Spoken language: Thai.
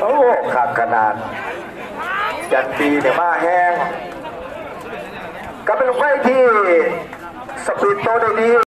โอ้ขาดขนาด จันทีเนี่ยมาแห้งก็เป็นไฟที่สปีดโตได้ดี